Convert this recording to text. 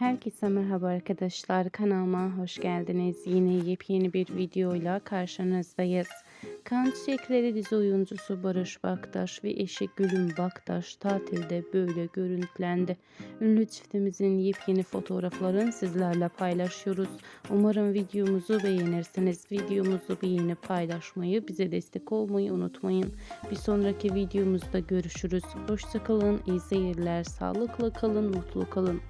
Herkese merhaba arkadaşlar. Kanalıma hoş geldiniz. Yine yepyeni bir videoyla karşınızdayız. Kan Çiçekleri dizi oyuncusu Barış Baktaş ve eşi Gülüm Baktaş tatilde böyle görüntülendi. Ünlü çiftimizin yepyeni fotoğraflarını sizlerle paylaşıyoruz. Umarım videomuzu beğenirsiniz. Videomuzu beğenip paylaşmayı, bize destek olmayı unutmayın. Bir sonraki videomuzda görüşürüz. Hoşçakalın, iyi seyirler, sağlıklı kalın, mutlu kalın.